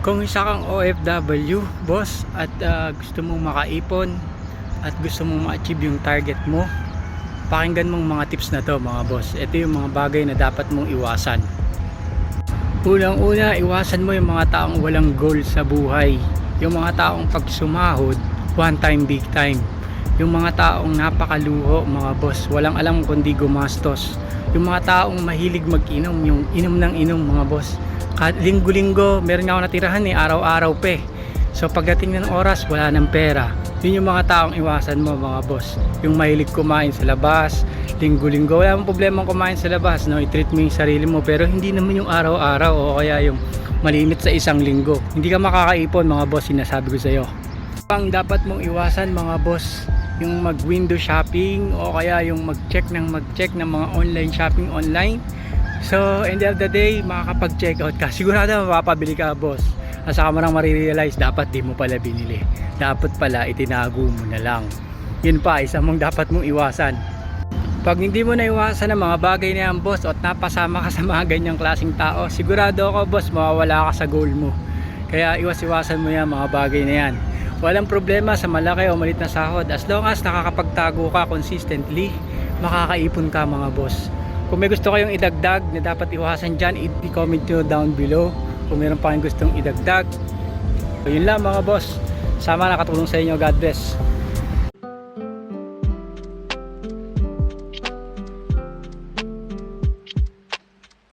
Kung isa kang OFW, boss, at ah, gusto mong makaipon at gusto mong ma-achieve yung target mo, pakinggan mong mga tips na to mga boss. Ito yung mga bagay na dapat mong iwasan. Unang-una, iwasan mo yung mga taong walang goal sa buhay. Yung mga taong pag sumahod, one time, big time. Yung mga taong napakaluho, mga boss, walang alam kundi gumastos. Yung mga taong mahilig mag-inom, yung inom ng inom, mga boss. Linggo-linggo, meron ako natirahan eh, araw-araw pe. So pagdating ng oras, wala ng pera. Yun yung mga taong iwasan mo, mga boss. Yung mahilig kumain sa labas, linggo-linggo. Wala mong problema kumain sa labas, no? I-treat mo yung sarili mo. Pero hindi naman yung araw-araw o kaya yung malimit sa isang linggo. Hindi ka makakaipon, mga boss, sinasabi ko sa'yo. Ang dapat mong iwasan, mga boss, yung mag window shopping o kaya yung mag-check ng mag-check ng mga online shopping online. So, end of the day, makakapag-check out ka. Sigurado mapapabili ka, boss. At saka mo nang marirealize, dapat di mo pala binili. Dapat pala itinago mo na lang. Yun pa, isa mong dapat mong iwasan. Pag hindi mo na iwasan ang mga bagay na yan, boss, at napasama ka sa mga ganyang klaseng tao, sigurado ako, boss, mawawala ka sa goal mo. Kaya iwas-iwasan mo yan, mga bagay na yan. Walang problema sa malaki o malit na sahod. As long as nakakapagtago ka consistently, makakaipon ka, mga boss. Kung may gusto kayong idagdag na dapat iwasan dyan, i-comment nyo down below. Kung meron pa kayong gustong idagdag. So, yun lang mga boss. Sama nakatulong sa inyo. God bless.